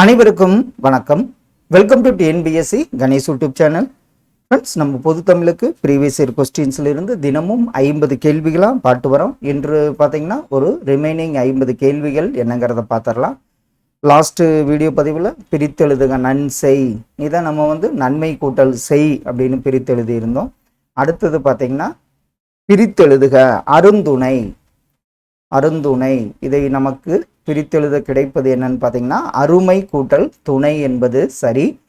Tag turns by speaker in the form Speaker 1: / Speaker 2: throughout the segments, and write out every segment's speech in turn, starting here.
Speaker 1: அனைவருக்கும் வணக்கம். Welcome to TNPSC Ganesh YouTube channel friends நம்ம பொது தமிழுக்கு ப்ரீவியஸ் இயர் கொஸ்டின்ஸ்ல இருந்து தினமும் ஐம்பது கேள்விகளாக பாட்டு வரோம். இன்று பார்த்தீங்கன்னா ஒரு ரிமைனிங் ஐம்பது கேள்விகள் என்னங்கிறத பார்த்துடலாம் லாஸ்ட்டு வீடியோ பதிவில் பிரித்தெழுதுக நன்செய். இதை நம்ம வந்து நன்மை கூட்டல் செய் அப்படின்னு பிரித்தெழுதி இருந்தோம் அடுத்தது பார்த்தீங்கன்னா பிரித்தெழுதுக அருந்துணை. அருந்துணை. இதை நமக்கு பிரித்தெழுத கிடைப்பது என்னன்னு பார்த்தீங்கன்னா அருமை கூட்டல் துணை என்பது சரி.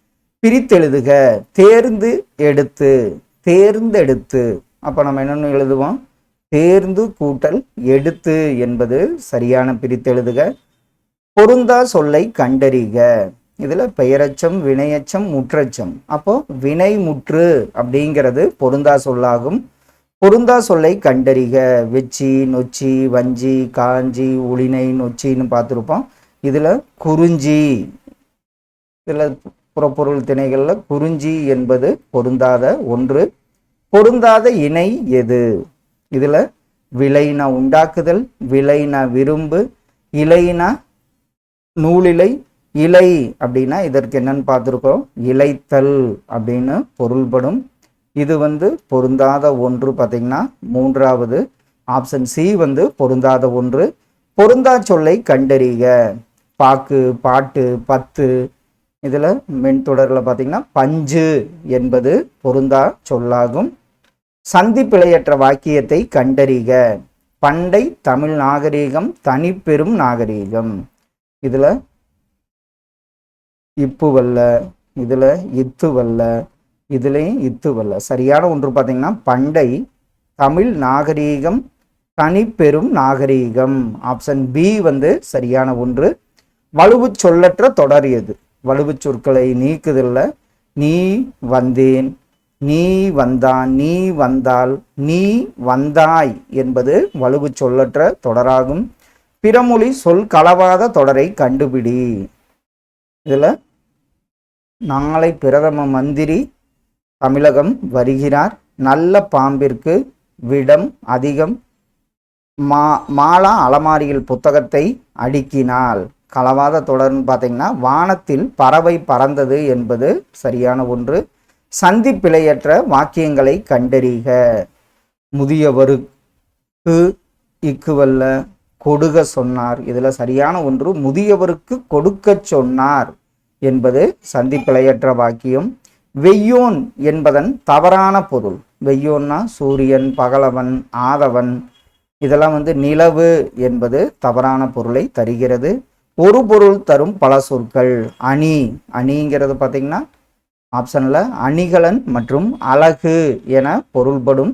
Speaker 1: பிரித்தெழுதுக. தேர்ந்து எடுத்து. தேர்ந்தெடுத்து. அப்போ நம்ம என்னென்னு எழுதுவோம்? தேர்ந்து கூட்டல் எடுத்து என்பது சரியான பிரித்தெழுதுக. பொருந்தா சொல்லை கண்டறிக. இதில் பெயரச்சம் வினையச்சம் முற்றச்சம். அப்போ வினை முற்று அப்படிங்கிறது பொருந்தா சொல்லாகும். பொருந்தா சொல்லை கண்டறிக. வெச்சி நொச்சி வஞ்சி காஞ்சி உளினை நொச்சின்னு பார்த்துருப்போம். இதில் குறிஞ்சி இதில் புறப்பொருள் திணைகளில் குறிஞ்சி என்பது பொருந்தாத ஒன்று. பொருந்தாத இணை எது? இதில் விளைனா உண்டாக்குதல் விளைனா விரும்பு இலைனா நூலிலை இலை அப்படின்னா இதற்கு என்னன்னு பார்த்துருக்கோம். இலைத்தல் அப்படின்னு பொருள்படும். இது வந்து பொருந்தாத ஒன்று பார்த்தீங்கன்னா மூன்றாவது ஆப்ஷன் சி வந்து பொருந்தாத ஒன்று. பொருந்தா சொல்லை கண்டறிக. பாக்கு பாட்டு பத்து. இதில் மென்தொடரில் பார்த்தீங்கன்னா பஞ்சு என்பது பொருந்தா சொல்லாகும். சந்தி பிழையற்ற வாக்கியத்தை கண்டறிக. பண்டை தமிழ் நாகரீகம் தனிப்பெரும் நாகரீகம். இதில் இப்பு வல்ல இதில் இத்து வல்ல இதுலேயும் இத்து வல்ல. சரியான ஒன்று பார்த்தீங்கன்னா பண்டை தமிழ் நாகரீகம் தனிப்பெரும் நாகரீகம். ஆப்ஷன் பி வந்து சரியான ஒன்று. வலுவு சொல்லற்ற தொடர் எது? வலுவு சொற்களை நீக்குதில்ல. நீ வந்தேன் நீ வந்தான் நீ வந்தால் நீ வந்தாய் என்பது வலுவு சொல்லற்ற தொடராகும். பிறமொழி சொல் கலவாத தொடரை கண்டுபிடி. இதில் நாளை பிரதம மந்திரி தமிழகம் வருகிறார். நல்ல பாம்பிற்கு விடம் அதிகம். மா மாலா அலமாரியில் புத்தகத்தை அடுக்கினாள். களவாத தொடர்னு பார்த்தீங்கன்னா வானத்தில் பறவை பறந்தது என்பது சரியான ஒன்று. சந்திப்பிழையற்ற வாக்கியங்களை கண்டறிக. முதியவருக்கு இக்குவல்ல கொடுக சொன்னார். இதில் சரியான ஒன்று முதியவருக்கு கொடுக்கச் சொன்னார் என்பது சந்திப்பிழையற்ற வாக்கியம். வெய்யோன் என்பதன் தவறான பொருள். வெய்யோன்னா சூரியன் பகலவன் ஆதவன். இதெல்லாம் வந்து நிலவு என்பது தவறான பொருளை தருகிறது. ஒரு பொருள் தரும் பல சொற்கள். அணி. அணிங்கிறது பார்த்தீங்கன்னா ஆப்ஷனில் அணிகலன் மற்றும் அழகு என பொருள்படும்.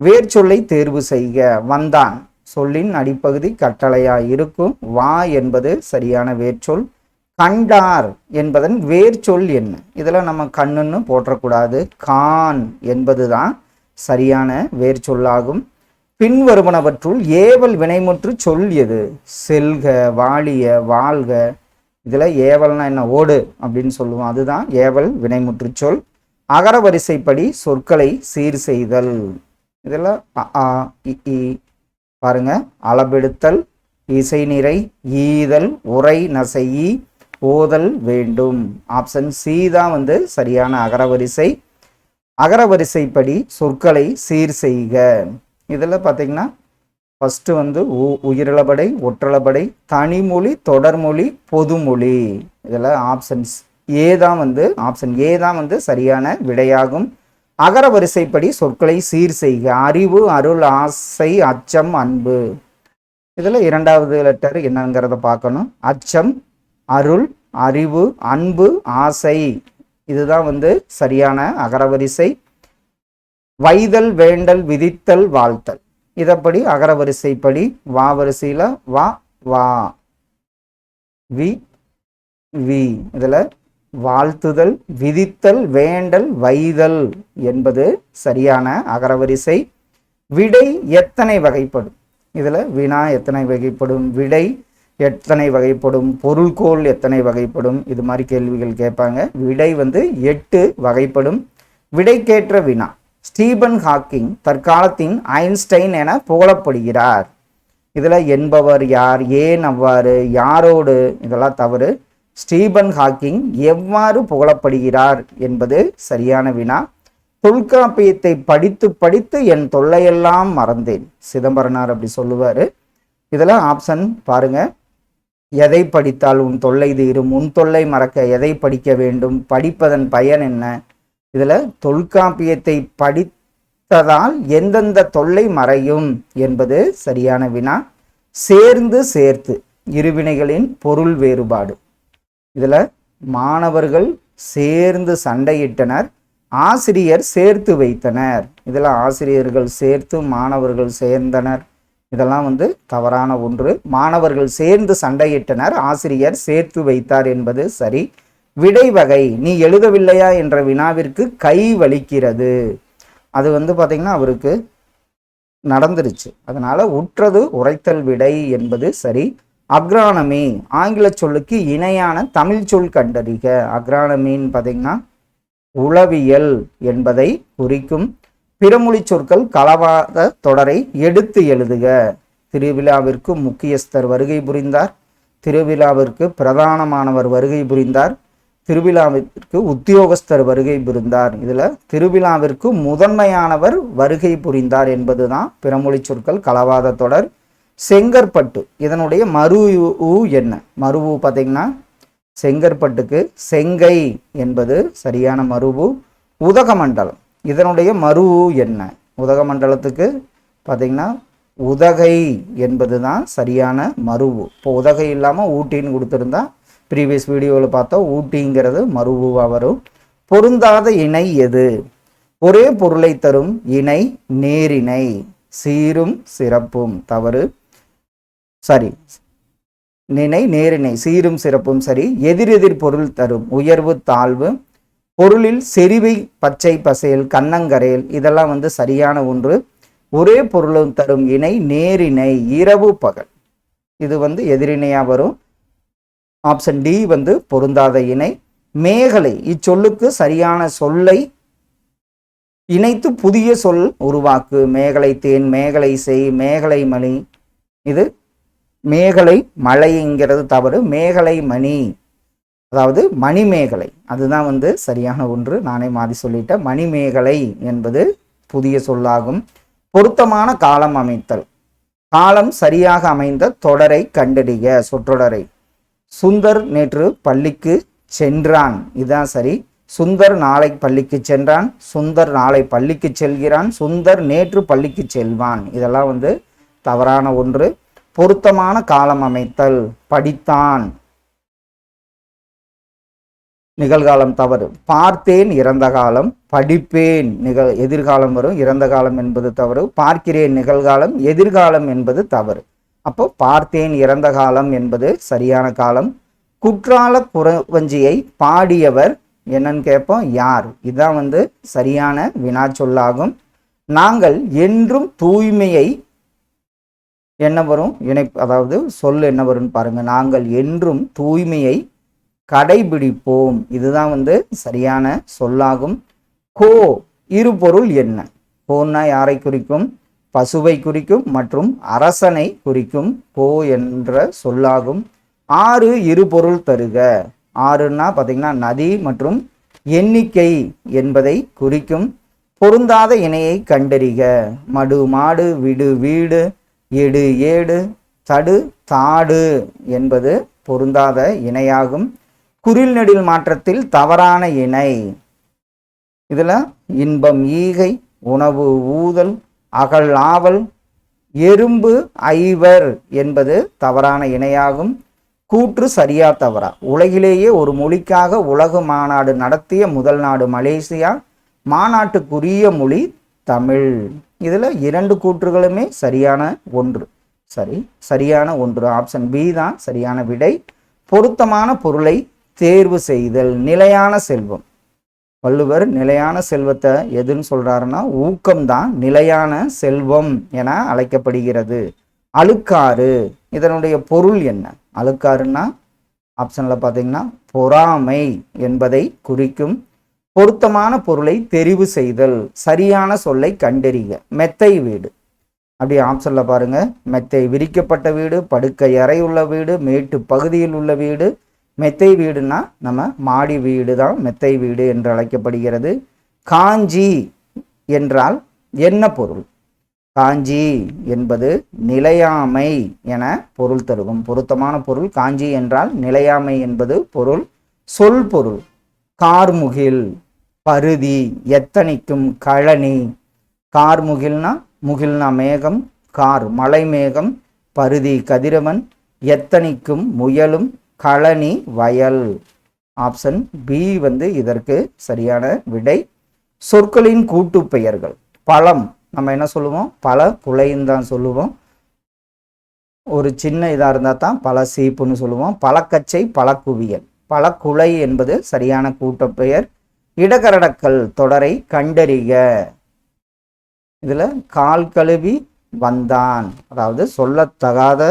Speaker 1: வேர் சொல்லை தேர்வு செய்க. வந்தான். சொல்லின் அடிப்பகுதி கட்டளையாக இருக்கும். வா என்பது சரியான வேர்ச்சொல். கண்டார் என்பதன் வேர் சொல் என்ன? இதில் நம்ம கண்ணுன்னு போற்றக்கூடாது. கான் என்பது தான் சரியான வேர் சொல்லாகும். பின்வருவனவற்றுள் ஏவல் வினைமுற்று சொல் எது? செல்க வாழிய வாழ்க. இதில் ஏவல்னா என்ன? ஓடு அப்படின்னு சொல்லுவோம். அதுதான் ஏவல் வினைமுற்று சொல். அகர வரிசைப்படி சொற்களை சீர் செய்தல். இதில் இ பாருங்க. அளபெடுத்தல் இசை நிறை ஈதல் உரை நசை ஓதல் வேண்டும். ஆப்ஷன் சி தான் வந்து சரியான அகரவரிசை அகரவரிசைப்படி சொற்களை சீர் செய்க. இதில் பார்த்தீங்கன்னா ஃபஸ்ட்டு வந்து உ உயிரிழபடை ஒற்றளபடை தனிமொழி தொடர்மொழி பொதுமொழி. இதில் ஆப்ஷன்ஸ் ஏ தான் வந்து ஆப்ஷன் ஏ தான் வந்து சரியான விடையாகும். அகர வரிசைப்படி சொற்களை சீர் செய்க. அறிவு அருள் ஆசை அச்சம் அன்பு. இதில் இரண்டாவது லெட்டர் என்னங்கிறத பார்க்கணும். அச்சம் அருள் அறிவு அன்பு ஆசை. இதுதான் வந்து சரியான அகரவரிசை. வைதல் வேண்டல் விதித்தல் வாழ்த்தல். இதப்படி அகரவரிசைப்படி வா வரிசையில் வா வா. வி வி. இதில் வாழ்த்துதல் விதித்தல் வேண்டல் வைதல் என்பது சரியான அகரவரிசை. விடை எத்தனை வகைப்படும்? இதில் வினா எத்தனை வகைப்படும்? விடை எத்தனை வகைப்படும் பொருள்கோள் எத்தனை வகைப்படும் இது மாதிரி கேள்விகள் கேட்பாங்க. விடை வந்து எட்டு வகைப்படும். விடைக்கேற்ற வினா. ஸ்டீபன் ஹாக்கிங் தற்காலத்தின் ஐன்ஸ்டைன் என புகழப்படுகிறார். இதில் என்பவர் யார் ஏன் அவ்வாறு யாரோடு இதெல்லாம் தவறு. ஸ்டீபன் ஹாக்கிங் எவ்வாறு புகழப்படுகிறார் என்பது சரியான வினா. தொல்காப்பியத்தை படித்து படித்து என் தொல்லையெல்லாம் மறந்தேன். சிதம்பரனார் அப்படி சொல்லுவார். இதில் ஆப்ஷன் பாருங்கள் எதை படித்தால் உன் தொல்லை தீரும்? உன் தொல்லை மறக்க எதை படிக்க வேண்டும்? படிப்பதன் பயன் என்ன? இதில் தொல்காப்பியத்தை படித்ததால் எந்தெந்த தொல்லை மறையும் என்பது சரியான வினா. சேர்ந்து சேர்த்து இருவினைகளின் பொருள் வேறுபாடு. இதில் மாணவர்கள் சேர்ந்து சண்டையிட்டனர் ஆசிரியர் சேர்த்து வைத்தனர். இதில் ஆசிரியர்கள் சேர்த்து மாணவர்கள் சேர்ந்தனர். இதெல்லாம் வந்து தவறான ஒன்று. மாணவர்கள் சேர்ந்து சண்டையிட்டனர். ஆசிரியர் சேர்த்து வைத்தார் என்பது சரி. விடை வகை நீ எழுதவில்லையா? என்ற வினாவிற்கு கை வலிக்கிறது. அது வந்து பார்த்திங்கன்னா அவருக்கு நடந்துருச்சு. அதனால உற்றது உரைத்தல் விடை என்பது சரி. அக்ரானமி ஆங்கில சொல்லுக்கு இணையான தமிழ் சொல் கண்டறிக. அக்ரானமின்னு பார்த்தீங்கன்னா உளவியல் என்பதை குறிக்கும் பிறமொழி சொற்கள் கலவாத தொடரை எடுத்து எழுதுக. திருவிழாவிற்கு முக்கியஸ்தர் வருகை புரிந்தார். திருவிழாவிற்கு பிரதானமானவர் வருகை புரிந்தார். திருவிழாவிற்கு உத்தியோகஸ்தர் வருகை புரிந்தார். இதில் திருவிழாவிற்கு முதன்மையானவர் வருகை புரிந்தார் என்பதுதான் பிறமொழி சொற்கள் கலவாத தொடர். செங்கற்பட்டு இதனுடைய மறு ஊ என்ன? மறு ஊ பார்த்தீங்கன்னா செங்கற்பட்டுக்கு செங்கை என்பது சரியான மறுவு உதகமண்டலம் இதனுடைய மறு என்ன? என்ன உதகமண்டலத்துக்கு பார்த்தீங்கன்னா உதகை என்பது தான் சரியான மருவு இப்போ உதகை இல்லாமல் ஊட்டின்னு கொடுத்துருந்தா ப்ரீவியஸ் வீடியோவில் பார்த்தோம் ஊட்டிங்கிறது மருவுவாக வரும். பொருந்தாத இணை எது? ஒரே பொருளை தரும் இணை நேரிணை சீரும் சிறப்பும். தவறு. சரி. நினை நேரிணை சீரும் சிறப்பும் சரி. எதிரெதிர் பொருள் தரும் உயர்வு தாழ்வு. பொருளில் செறிவை பச்சை பசேல் கண்ணங்கரையல் இதெல்லாம் வந்து சரியான ஒன்று. ஒரே பொருளும் தரும் இணை நேரிணை இரவு பகல். இது வந்து எதிரிணையா வரும். ஆப்ஷன் டி வந்து பொருந்தாத இணை. மேகலை இச்சொல்லுக்கு சரியான சொல்லை இணைத்து புதிய சொல் உருவாக்கு. மேகலை தேன் மேகலை செய் மேகலை மணி. இது மேகலை மழைங்கிறது தவறு. மேகலை மணி. அதாவது மணிமேகலை. அதுதான் வந்து சரியான ஒன்று. நானே மாறி சொல்லிட்டேன். மணிமேகலை என்பது புதிய சொல்லாகும். பொருத்தமான காலம் அமைத்தல். காலம் சரியாக அமைந்த தொடரை கண்டறிய சொற்றொடரை. சுந்தர் நேற்று பள்ளிக்கு சென்றான். இதுதான் சரி. சுந்தர் நாளை பள்ளிக்கு சென்றான். சுந்தர் நாளை பள்ளிக்கு செல்கிறான். சுந்தர் நேற்று பள்ளிக்கு செல்வான். இதெல்லாம் வந்து தவறான ஒன்று. பொருத்தமான காலம் அமைத்தல். படித்தான். நிகழ்காலம் தவறு. பார்த்தேன் இறந்த காலம் படிப்பேன் நிகழ் எதிர்காலம் வரும் இறந்த காலம் என்பது தவறு. பார்க்கிறேன் நிகழ்காலம் எதிர்காலம் என்பது தவறு. அப்போ பார்த்தேன் இறந்த காலம் என்பது சரியான காலம். குற்றால புறவஞ்சியை பாடியவர் என்னன்னு கேட்போம். யார்? இதுதான் வந்து சரியான வினா சொல்லாகும் நாங்கள் என்றும் தூய்மையை என்ன வரும்? இணை அதாவது சொல் என்ன வரும்னு பாருங்க. நாங்கள் என்றும் தூய்மையை கடைபிடிப்போம். இதுதான் வந்து சரியான சொல்லாகும். கோ இருபொருள் என்ன? கோன்னா யாரை குறிக்கும்? பசுவை குறிக்கும் மற்றும் அரசனை குறிக்கும். கோ என்ற சொல்லாகும். ஆறு இருபொருள் தருக. ஆறுன்னா பார்த்தீங்கன்னா நதி மற்றும் எண்ணிக்கை என்பதை குறிக்கும். பொருந்தாத இணையை கண்டறிக. மடு மாடு விடு வீடு எடு ஏடு தடு தாடு என்பது பொருந்தாத இணையாகும். குறில் நெடில் மாற்றத்தில் தவறான இணை. இதில் இன்பம் ஈகை உணவு ஊதல் அகல் ஆவல் எறும்பு ஐவர் என்பது தவறான இணையாகும். கூற்று சரியா தவறா? உலகிலேயே ஒரு மொழிக்காக உலக மாநாடு நடத்திய முதல் நாடு மலேசியா மாநாட்டுக்குரிய மொழி தமிழ். இதில் இரண்டு கூற்றுகளுமே சரியான ஒன்று. சரி சரியான ஒன்று. ஆப்ஷன் பி தான் சரியான விடை. பொருத்தமான பொருளை தேர்வு செய்தல் நிலையான செல்வம். வள்ளுவர் நிலையான செல்வத்தை எதுன்னு சொல்றாருன்னா ஊக்கம்தான் நிலையான செல்வம் என அழைக்கப்படுகிறது. அழுக்காறு. இதனுடைய பொருள் என்ன? அழுக்காறுன்னா ஆப்ஷனில் பார்த்தீங்கன்னா பொறாமை என்பதை குறிக்கும் பொருத்தமான பொருளை தெரிவு செய்தல் சரியான சொல்லை கண்டறிக. மெத்தை வீடு. அப்படி ஆப்ஷனில் பாருங்க. மெத்தை விரிக்கப்பட்ட வீடு படுக்கை அறை உள்ள வீடு மேட்டு பகுதியில் உள்ள வீடு மெத்தை வீடுனா நம்ம மாடி வீடு தான் மெத்தை வீடு என்று அழைக்கப்படுகிறது. காஞ்சி என்றால் என்ன பொருள்? காஞ்சி என்பது நிலையாமை என பொருள் தருகும். பொருத்தமான பொருள் காஞ்சி என்றால் நிலையாமை என்பது பொருள். சொல் பொருள் கார்முகில் பருதி எத்தனைக்கும் கழனி. கார்முகில்னா முகில்னா மேகம் கார் மலை மேகம் பருதி கதிரவன் எத்தனைக்கும் முயலும் களனி வயல். ஆப்ஷன் பி வந்து இதற்கு சரியான விடை. சொற்களின் கூட்டு பெயர்கள் பழம். நம்ம என்ன சொல்லுவோம்? பல குலைன்னு தான் சொல்லுவோம். ஒரு சின்ன இதாக இருந்தால் தான் பல சீப்புன்னு சொல்லுவோம். பழக்கச்சை பழக்குவியல். பழக்குலை என்பது சரியான கூட்டப்பெயர். இடகரடக்கல் தொடரை கண்டறிக. இதில் கால் கழுவி வந்தான். அதாவது சொல்லத்தகாத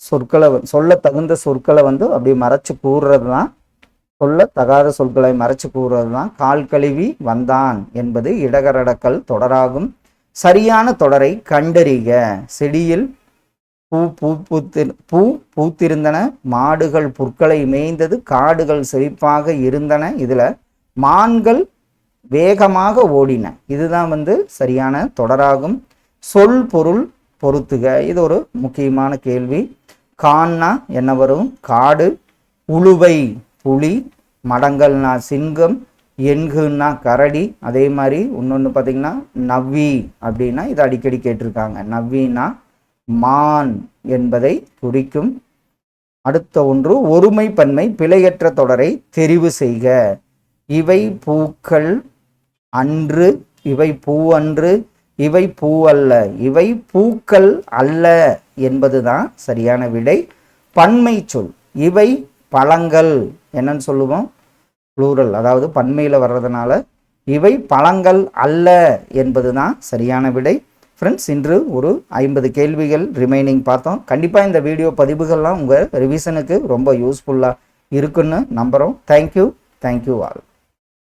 Speaker 1: சொற்களை சொல்ல சொல்லத் தகுந்த சொற்களை வந்து அப்படி மறைச்சு கூறுறது தான் சொல்லத்தகாத சொற்களை மறைச்சு கூறுறது தான் கால் கழுவி வந்தான் என்பது இடகரடக்கல் தொடராகும். சரியான தொடரை கண்டறிக. செடியில் பூ பூ பூத்து பூ பூத்திருந்தன. மாடுகள் புற்களை மேய்ந்தது. காடுகள் செழிப்பாக இருந்தன. இதில் மான்கள் வேகமாக ஓடின. இதுதான் வந்து சரியான தொடராகும். சொல் பொருள் பொருத்துக. இது ஒரு முக்கியமான கேள்வி. கான்னா என்ன வரும்? காடு உழுவை புலி மடங்கல்னா சிங்கம் எண்குன்னா கரடி அதே மாதிரி இன்னொன்று பார்த்தீங்கன்னா நவ்வி அப்படின்னா இது அடிக்கடி கேட்டிருக்காங்க. நவ்வினா மான் என்பதை குறிக்கும். அடுத்த ஒன்று ஒருமை பன்மை பிழையற்ற தொடரை தெரிவு செய்க. இவை பூக்கள் அன்று இவை பூ அன்று இவை பூ அல்ல. இவை பூக்கள் அல்ல என்பதுதான் சரியான விடை. பன்மை சொல். இவை பழங்கள். என்னன்னு சொல்லுவோம்? ப்ளூரல் அதாவது பன்மையில் வர்றதுனால இவை பழங்கள் அல்ல என்பதுதான் சரியான விடை. ஃப்ரெண்ட்ஸ் இன்று ஒரு ஐம்பது கேள்விகள் ரிமைனிங் பார்த்தோம். கண்டிப்பாக இந்த வீடியோ பதிவுகள்லாம் உங்கள் ரிவிஷனுக்கு ரொம்ப யூஸ்ஃபுல்லாக இருக்குன்னு நம்புகிறோம் தேங்க்யூ தேங்க்யூ ஆல்